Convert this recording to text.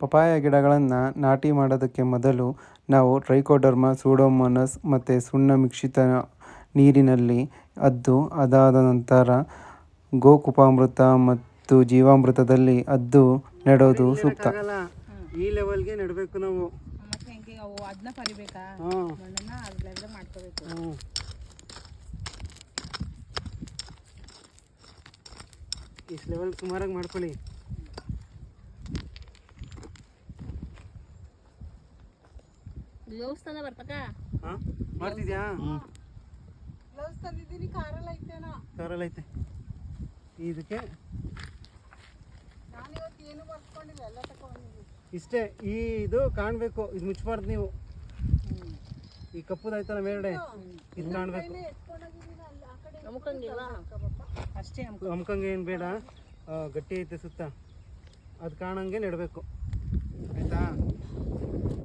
Papaya ಗಿಡಗಳನ್ನು ನಾಟಿ ಮಾಡೋದಕ್ಕೆ ಮೊದಲು ನಾವು ಟ್ರೈಕೋಡರ್ಮ ಸೂಡೋಮೋನಸ್ ಮತ್ತು ಸುಣ್ಣ ಮಿಶ್ರಿತ ನೀರಿನಲ್ಲಿ ಅದ್ದು ಅದಾದ ನಂತರ ಗೋಕುಪಾಮೃತ ಮತ್ತು ಜೀವಾಮೃತದಲ್ಲಿ ಅದ್ದು ನೆಡೋದು ಸೂಕ್ತ. ಈ ಲೆವೆಲ್ಗೆ ನೆಡಬೇಕು ನಾವು. ಅದನ್ನ ಪರಿಬೇಕಾ ಮಾಡ್ಕೋಬೇಕು. ಇಷ್ಟು ಲೆವೆಲ್ ಸುಮಾರಾಗಿ ಮಾಡ್ಕೊಳ್ಳಿ. ದೇವಸ್ಥಾನ ಬರ್ತಕ? ಹಾಂ? ಮಾಡ್ತಿದ್ಯಾ? ಗ್ಲೌಸ್ ತಂದಿದ್ದೀನಿ ಕಾರಲ್ಲಿ ಐತೆನಾ ಕಾರಲ್ಲಿ ಐತೆ. ಇದಕ್ಕೆ? ನಾನು ಇವತ್ತು ಏನು ಬರ್ಕೊಂಡಿಲ್ಲ ಎಲ್ಲ ತಗೊಂಡಿದ್ದೀನಿ. ಇಷ್ಟೇ ಈ ಇದು ಕಾಣಬೇಕು ಇದು ಮುಚ್ಚಬಾರ್ದು ನೀವು. ಈ ಕಪ್ಪುದಾಯ್ತಲ್ಲ ಮೇಲ್ಗಡೆ? ಇದು ಕಾಣಬೇಕು. ಅಷ್ಟೇ ಅಮ್ಕಂಗೆ ಏನು ಬೇಡ. ಗಟ್ಟಿ ಐತೆ ಸುತ್ತ. ಅದು ಕಾಣಂಗೆ ನೆಡಬೇಕು.